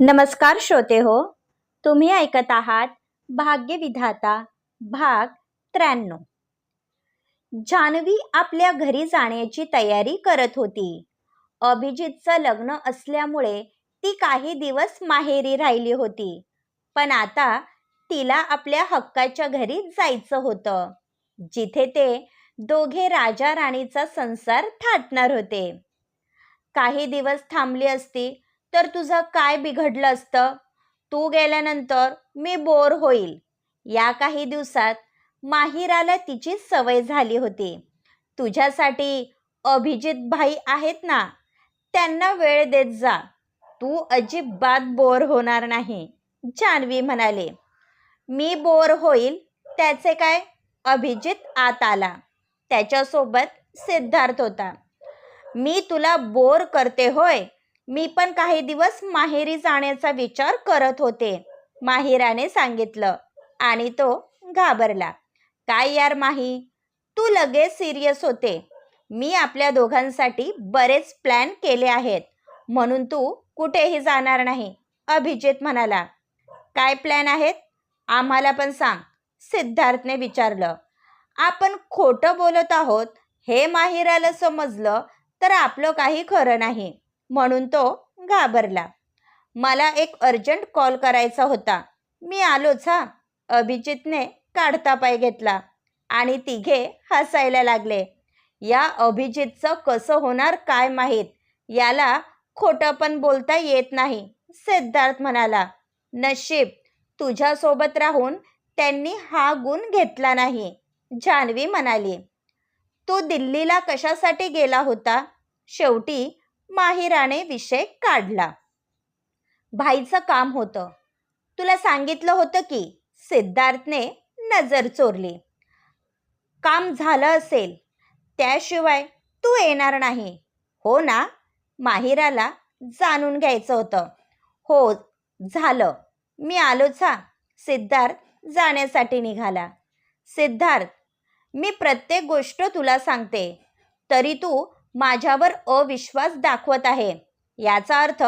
नमस्कार श्रोते हो तुम्ही ऐकत आहात भाग्यविधाता भाग त्र्याण्णव. जान्हवी आपल्या घरी जाण्याची तयारी करत होती. अभिजितचं लग्न असल्यामुळे ती काही दिवस माहेरी राहिली होती पण आता तिला आपल्या हक्काच्या घरी जायचं होतं जिथे ते दोघे राजा राणीचा संसार थाटणार होते. काही दिवस थांबली असती तर तुझं काय बिघडलं असतं? तू गेल्यानंतर मी बोर होईल. या काही दिवसात माहिराला तिची सवय झाली होती. तुझ्यासाठी अभिजित भाई आहेत ना? त्यांना वेळ देत जा. तू अजिबात बोर होणार नाही जान्हवी म्हणाले. मी बोर होईल त्याचे काय? अभिजित आत आला. त्याच्यासोबत सिद्धार्थ होता. मी तुला बोर करते होय मी पण काही दिवस माहेरी जाण्याचा विचार करत होते. माहिराने सांगितलं. आणि तो घाबरला. काय यार माही? तू लगेच सिरियस होते. मी आपल्या दोघांसाठी बरेच प्लॅन केले आहेत. म्हणून तू कुठेही जाणार नाही अभिजित म्हणाला. काय प्लॅन आहेत? आम्हाला पण सांग सिद्धार्थने विचारलं. आपण खोटं बोलत आहोत हे माहिराला समजलं तर आपलं काही खरं नाही. म्हणून तो घाबरला. मला एक अर्जंट कॉल करायचा होता. मी आलोच हा. अभिजितने काढता पाय घेतला आणि तिघे हसायला लागले. या अभिजितचं कसं होणार काय माहीत? याला खोटं पण बोलता येत नाही सिद्धार्थ म्हणाला. नशीब तुझ्यासोबत राहून त्यांनी हा गुण घेतला नाही जान्हवी म्हणाली. तो दिल्लीला कशासाठी गेला होता? शेवटी माहिराने विषय काढला. भाईचं काम होतं. तुला सांगितलं होतं की सिद्धार्थने नजर चोरली. काम झालं असेल त्याशिवाय तू येणार नाही. हो ना? माहिराला जाणून घ्यायचं होतं. हो झालं. मी आलोच हा. सिद्धार्थ जाण्यासाठी निघाला. सिद्धार्थ मी प्रत्येक गोष्ट तुला सांगते. तरी तू माझ्यावर अविश्वास दाखवत आहे. याचा अर्थ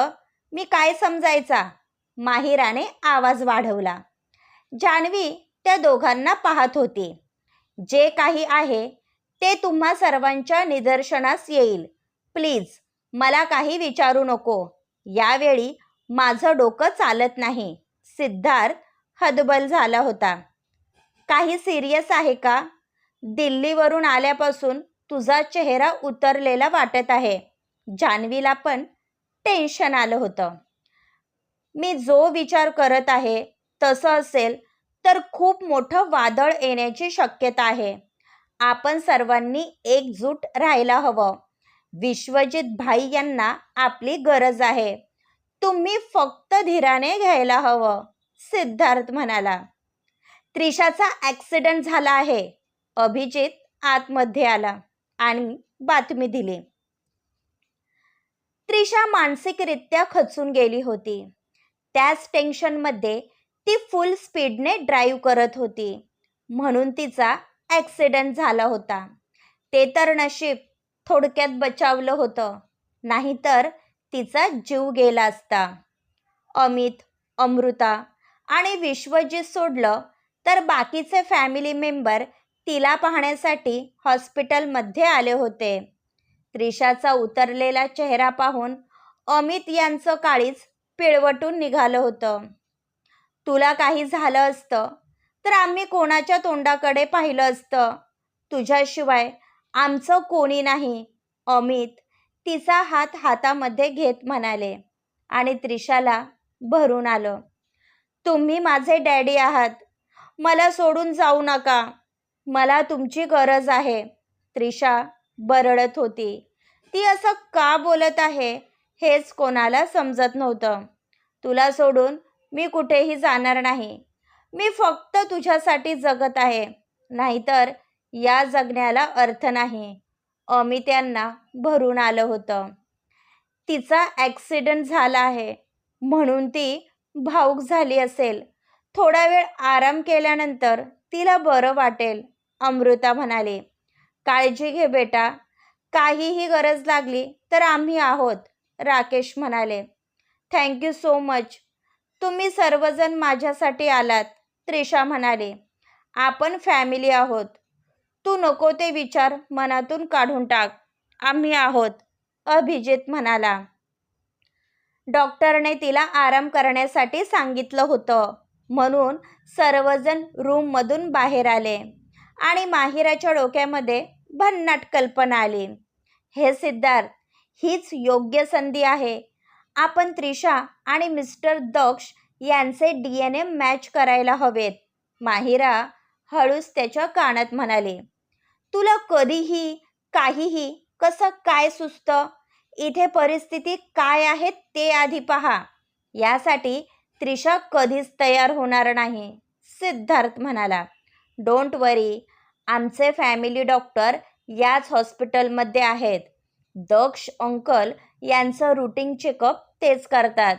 मी काय समजायचा? माहिराने आवाज वाढवला. जान्हवी त्या दोघांना पाहत होती. जे काही आहे ते तुम्हा सर्वांच्या निदर्शनास येईल. प्लीज मला काही विचारू नको. यावेळी माझं डोकं चालत नाही. सिद्धार्थ हदबल झाला होता. काही सिरियस आहे का? दिल्लीवरून आल्यापासून तुझा चेहरा उतरलेला वाटत आहे. जान्हवीला पण टेन्शन आलं होतं. मी जो विचार करत आहे तसं असेल तर खूप मोठं वादळ येण्याची शक्यता आहे. आपण सर्वांनी एकजूट राहायला हवं. विश्वजित भाई यांना आपली गरज आहे. तुम्ही फक्त धीराने घ्यायला हवं सिद्धार्थ म्हणाला. त्रिशाचा ॲक्सिडेंट झाला आहे अभिजित आतमध्ये आला. आणि बातमी दिली. त्रिशा मानसिकरित्या खचून गेली होती. त्याच टेन्शनमध्ये ती फुल स्पीडने ड्राईव्ह करत होती. म्हणून तिचा ॲक्सिडेंट झाला होता. ते तर नशीब थोडक्यात बचावलं होतं. नाहीतर तिचा जीव गेला असता. अमित अमृता आणि विश्वजीत सोडलं तर बाकीचे फॅमिली मेंबर तिला पाहण्यासाठी हॉस्पिटलमध्ये आले होते. त्रिशाचा उतरलेला चेहरा पाहून अमित यांचं काळीच पिळवटून निघालं होतं. तुला काही झालं असतं तर आम्ही कोणाच्या तोंडाकडे पाहिलं असतं? तुझ्याशिवाय आमचं कोणी नाही अमित तिचा हात हातामध्ये घेत म्हणाले आणि त्रिशाला भरून आलं. तुम्ही माझे डॅडी आहात. मला सोडून जाऊ नका. मला तुमची गरज आहे. त्रिशा बरडत होती. ती असं का बोलत आहे हेच कोणाला समजत नव्हतं. तुला सोडून मी कुठेही जाणार नाही. मी फक्त तुझ्यासाठी जगत आहे. नाहीतर या जगण्याला अर्थ नाही. अमित यांना भरून आलं होतं. तिचा ॲक्सिडेंट झाला आहे. म्हणून ती भाऊक झाली असेल. थोडा वेळ आराम केल्यानंतर तिला बरं वाटेल. अमृता म्हणाले काळजी घे बेटा. काहीही गरज लागली तर आम्ही आहोत राकेश म्हणाले. थँक्यू सो मच तुम्ही सर्वजण माझ्यासाठी आलात त्रिशा म्हणाले. आपण फॅमिली आहोत. तू नको ते विचार मनातून काढून टाक. आम्ही आहोत अभिजित म्हणाला. डॉक्टरने तिला आराम करण्यासाठी सांगितलं होतं म्हणून सर्वजण रूममधून बाहेर आले. आणि माहिराच्या डोक्यामध्ये भन्नाट कल्पना आली. हे सिद्धार्थ हीच योग्य संधी आहे. आपण त्रिशा आणि मिस्टर दक्ष यांचे डी एन ए मॅच करायला हवेत. माहिरा हळूच त्याच्या कानात म्हणाले. तुला कधीही काहीही कसं काय सुचतं? इथे परिस्थिती काय आहे ते आधी पहा. यासाठी त्रिशा कधीच तयार होणार नाही सिद्धार्थ म्हणाला. डोंट वरी आमचे फॅमिली डॉक्टर याच हॉस्पिटलमध्ये आहेत. दक्ष अंकल यांचं रुटीन चेकअप तेच करतात.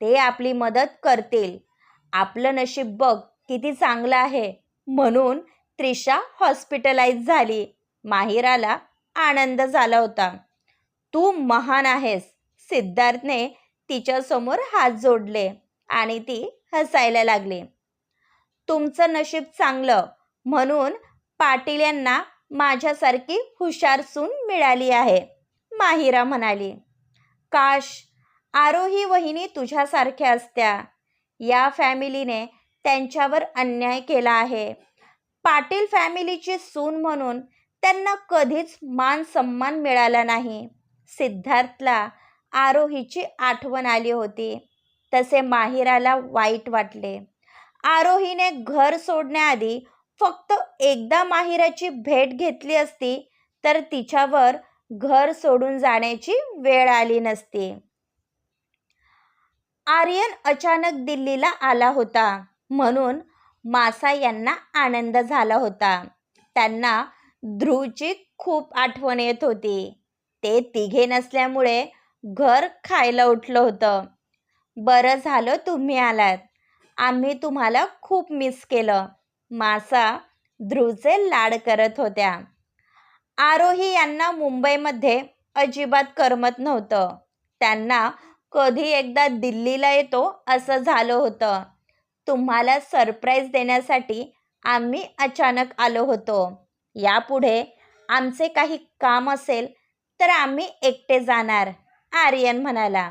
ते आपली मदत करतील. आपलं नशीब बघ किती चांगलं आहे. म्हणून त्रिशा हॉस्पिटलाइज झाली. माहिराला आनंद झाला होता. तू महान आहेस. सिद्धार्थने तिच्यासमोर हात जोडले आणि ती हसायला लागली. तुमचं नशीब चांगलं. म्हणून पाटील यांना माझ्यासारखी हुशार सून मिळाली आहे. माहिरा म्हणाली काश आरोही वहिनी तुझ्यासारख्या असत्या. या फॅमिलीने त्यांच्यावर अन्याय केला आहे. पाटील फॅमिलीची सून म्हणून त्यांना कधीच मान सन्मान मिळाला नाही. सिद्धार्थला आरोहीची आठवण आली होती. तसे माहिराला वाईट वाटले. आरोहीने घर सोडण्याआधी फक्त एकदा माहिराची भेट घेतली असती तर तिच्यावर घर सोडून जाण्याची वेळ आली नसती. आर्यन अचानक दिल्लीला आला होता. म्हणून मासा यांना आनंद झाला होता. त्यांना ध्रुवची खूप आठवण येत होती. ते तिघे नसल्यामुळे घर खायला उठलं होतं. बरं झालं तुम्ही आलात. आम्ही तुम्हाला खूप मिस केलं. मासा ध्रुवचे लाड करत होत्या. आरोही यांना मुंबईमध्ये अजिबात करमत नव्हतं. त्यांना कधी एकदा दिल्लीला येतो असं झालं होतं. तुम्हाला सरप्राईज देण्यासाठी आम्ही अचानक आलो होतो. यापुढे आमचे काही काम असेल तर आम्ही एकटे जाणार आर्यन म्हणाला.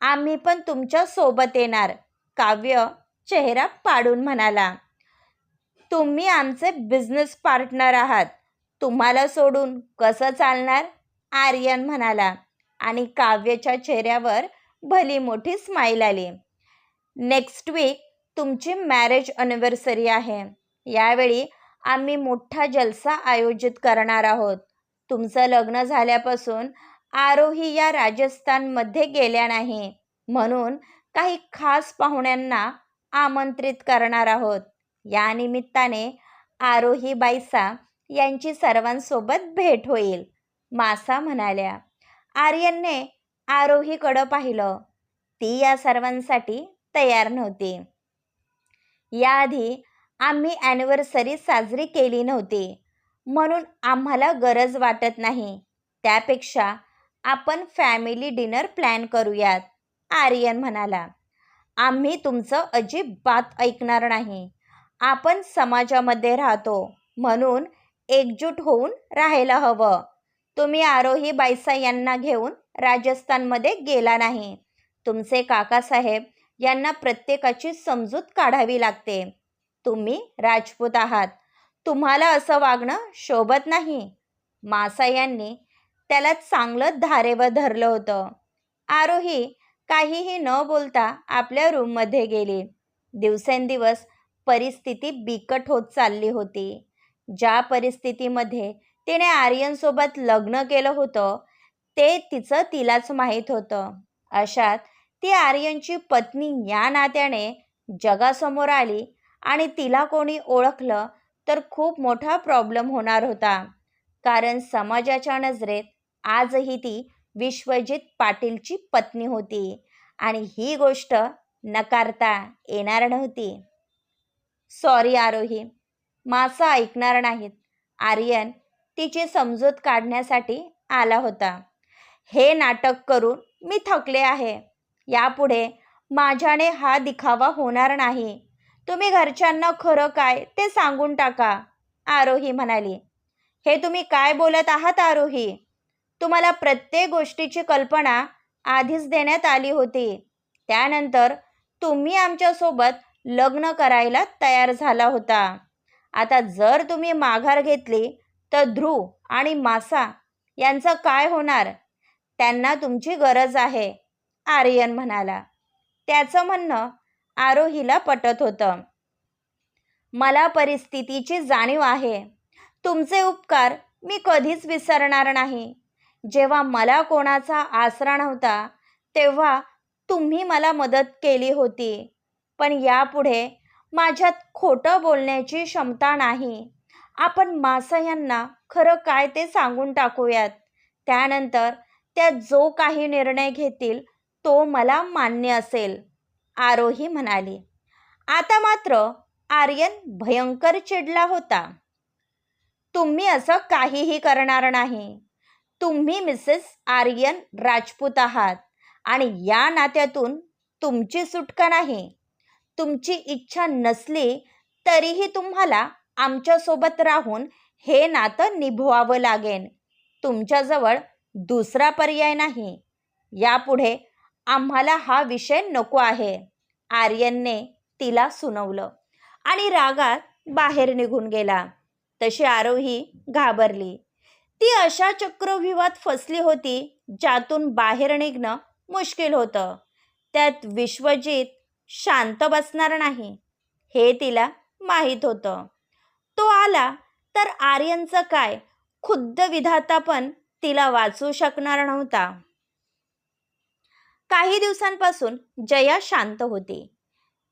आम्ही पण तुमच्यासोबत येणार काव्य चेहरा पाडून म्हणाला. तुम्ही आमचे बिझनेस पार्टनर आहात. तुम्हाला सोडून कसं चालणार? आर्यन म्हणाला आणि काव्याच्या चेहऱ्यावर भली मोठी स्माईल आली. नेक्स्ट वीक तुमची मॅरेज अनिव्हर्सरी आहे. यावेळी आम्ही मोठा जलसा आयोजित करणार आहोत. तुमचं लग्न झाल्यापासून आरोही या राजस्थानमध्ये गेल्या नाही. म्हणून काही खास पाहुण्यांना आमंत्रित करणार आहोत. या निमित्ताने आरोही बाईसा यांची सर्वांसोबत भेट होईल. मासा म्हणाल्या आर्यनने आरोहीकडं पाहिलं. ती या सर्वांसाठी तयार नव्हती. याआधी आम्ही ॲनिव्हर्सरी साजरी केली नव्हती. म्हणून आम्हाला गरज वाटत नाही. त्यापेक्षा आपण फॅमिली डिनर प्लॅन करूयात आर्यन म्हणाला. आम्ही तुमचं अजिबात ऐकणार नाही. आपण समाजामध्ये राहतो. म्हणून एकजूट होऊन राहायला हवं. तुम्ही आरोही बायसा यांना घेऊन राजस्थानमध्ये गेला नाही. तुमचे काकासाहेब यांना प्रत्येकाची समजूत काढावी लागते. तुम्ही राजपूत आहात. तुम्हाला असं वागणं शोभत नाही. मासा यांनी त्याला चांगलं धारेवर धरलं होतं. आरोही काहीही न बोलता आपल्या रूममध्ये गेली. दिवसेंदिवस परिस्थिती बिकट होत चालली होती. ज्या परिस्थितीमध्ये तिने आर्यनसोबत लग्न केलं होतं ते तिचं तिलाच माहीत होतं. अशात ती आर्यनची पत्नी या नात्याने जगासमोर आली आणि तिला कोणी ओळखलं तर खूप मोठा प्रॉब्लेम होणार होता. कारण समाजाच्या नजरेत आजही ती विश्वजित पाटीलची पत्नी होती आणि ही गोष्ट नकारता येणार नव्हती. सॉरी आरोही मासा ऐकणार नाहीत. आर्यन तिची समजूत काढण्यासाठी आला होता. हे नाटक करून मी थकले आहे. यापुढे माझ्याने हा दिखावा होणार नाही. तुम्ही घरच्यांना खरं काय ते सांगून टाका आरोही म्हणाली. हे तुम्ही काय बोलत आहात आरोही? तुम्हाला प्रत्येक गोष्टीची कल्पना आधीच देण्यात आली होती. त्यानंतर तुम्ही आमच्यासोबत लग्न करायला तयार झाला होता. आता जर तुम्ही माघार घेतली तर ध्रुव आणि मासा यांचं काय होणार? त्यांना तुमची गरज आहे आर्यन म्हणाला. त्याचं म्हणणं आरोहीला पटत होतं. मला परिस्थितीची जाणीव आहे. तुमचे उपकार मी कधीच विसरणार नाही. जेव्हा मला कोणाचा आसरा नव्हता तेव्हा तुम्ही मला मदत केली होती. पण यापुढे माझ्यात खोटं बोलण्याची क्षमता नाही. आपण मासा यांना खरं काय ते सांगून टाकूयात. त्यानंतर त्या जो काही निर्णय घेतील तो मला मान्य असेल आरोही म्हणाली. आता मात्र आर्यन भयंकर चिडला होता. तुम्ही असं काहीही करणार नाही. तुम्ही मिसेस आर्यन राजपूत आहात आणि या नात्यातून तुमची सुटका नाही. तुमची इच्छा नसली तरीही तुम्हाला आमच्यासोबत राहून हे नातं निभवावं लागेल तुमच्याजवळ दुसरा पर्याय नाही. यापुढे आम्हाला हा विषय नको आहे. आर्यनने तिला सुनवलं आणि रागात बाहेर निघून गेला. तशी आरोही घाबरली. ती अशा चक्रव्यूहात फसली होती ज्यातून बाहेर निघणं मुश्किल होतं. त्यात विश्वजित शांत बसणार नाही. हे तिला माहीत होतं. तो आला तर आर्यनचं काय? खुद्द विधाता पण तिला वाचू शकणार नव्हता. काही दिवसांपासून जया शांत होती.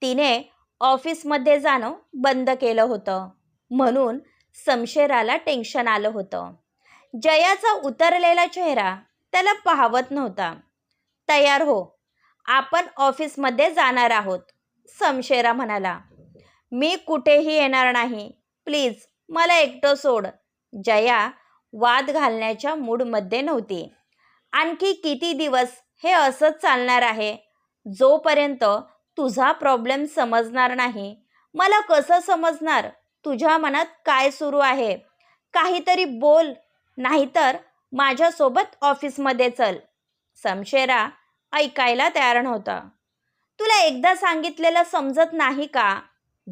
तिने ऑफिसमध्ये जाणं बंद केलं होतं. म्हणून समशेराला टेन्शन आलं होतं. जयाचा उतरलेला चेहरा त्याला पाहवत नव्हता. तयार हो आपण ऑफिसमध्ये जाणार आहोत. समशेरा म्हणाला. मी कुठेही येणार नाही. प्लीज मला एकटं सोड. जया वाद घालण्याच्या मूडमध्ये नव्हती. आणखी किती दिवस हे असंच चालणार आहे? जोपर्यंत तुझा प्रॉब्लेम समजणार नाही. मला कसं समजणार? तुझ्या मनात काय सुरू आहे? काहीतरी बोल नाहीतर माझ्यासोबत ऑफिसमध्ये चल. समशेरा ऐकायला तयार नव्हता. तुला एकदा सांगितलेलं समजत नाही का?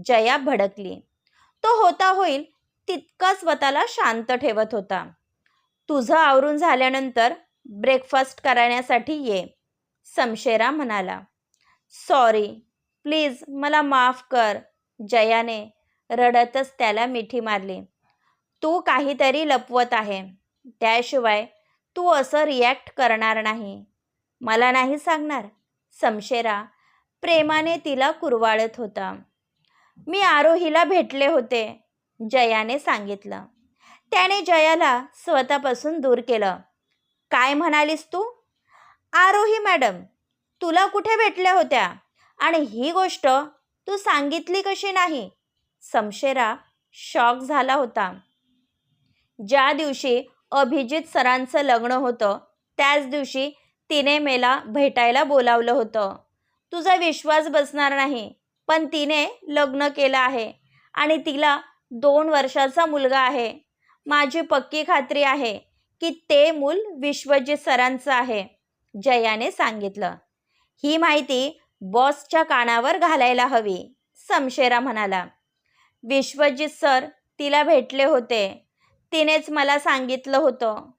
जया भडकली. तो होता होईल तितका स्वतःला शांत ठेवत होता. तुझं आवरून झाल्यानंतर ब्रेकफास्ट करण्यासाठी ये समशेरा म्हणाला. सॉरी प्लीज मला माफ कर. जयाने रडतच त्याला मिठी मारली. तू काहीतरी लपवत आहे. त्याशिवाय तू असं रिॲक्ट करणार नाही. मला नाही सांगणार. समशेरा प्रेमाने तिला कुरवाळत होता. मी आरोहीला भेटले होते जयाने सांगितलं. त्याने जयाला स्वतःपासून दूर केलं. काय म्हणालीस तू? आरोही मॅडम तुला कुठे भेटल्या होत्या? आणि ही गोष्ट तू सांगितली कशी नाही? समशेरा शॉक झाला होता. ज्या दिवशी अभिजित सरांचं लग्न होतं त्याच दिवशी तिने मेला भेटायला बोलावलं होतं. तुझा विश्वास बसणार नाही पण तिने लग्न केलं आहे आणि तिला दोन वर्षाचा मुलगा आहे. माझी पक्की खात्री आहे की ते मूल विश्वजित सरांचं आहे जयाने सांगितलं. ही माहिती बॉसच्या कानावर घालायला हवी समशेरा म्हणाला. विश्वजित सर तिला भेटले होते. तिनेच मला सांगितलं होतं.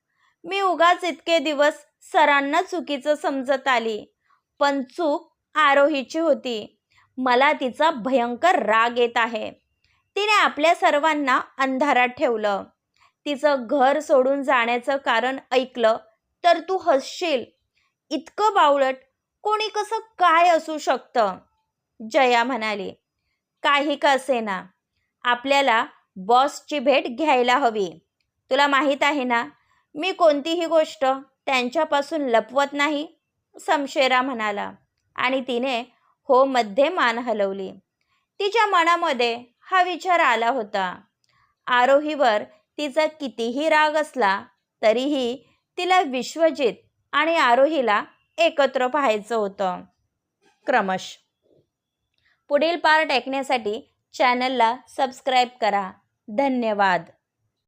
मी उगाच इतके दिवस सरांना चुकीचं समजत आली. पण चूक आरोहीची होती. मला तिचा भयंकर राग येत आहे. तिने आपल्या सर्वांना अंधारात ठेवलं. तिचं घर सोडून जाण्याचं कारण ऐकलं तर तू हसशील. इतकं बावळट कोणी कसं काय असू शकतं? जया म्हणाली. काही का असेना आपल्याला बॉसची भेट घ्यायला हवी. तुला माहीत आहे ना मी कोणतीही गोष्ट त्यांच्यापासून लपवत नाही? समशेरा म्हणाला. आणि तिने हो मध्ये मान हलवली. तिच्या मनामध्ये हा विचार आला होता. आरोहीवर तिचा कितीही राग असला तरीही तिला विश्वजित आणि आरोहीला एकत्र पाहायचं होतं. क्रमश. पुढील पार्ट ऐकण्यासाठी चॅनलला सबस्क्राईब करा. धन्यवाद.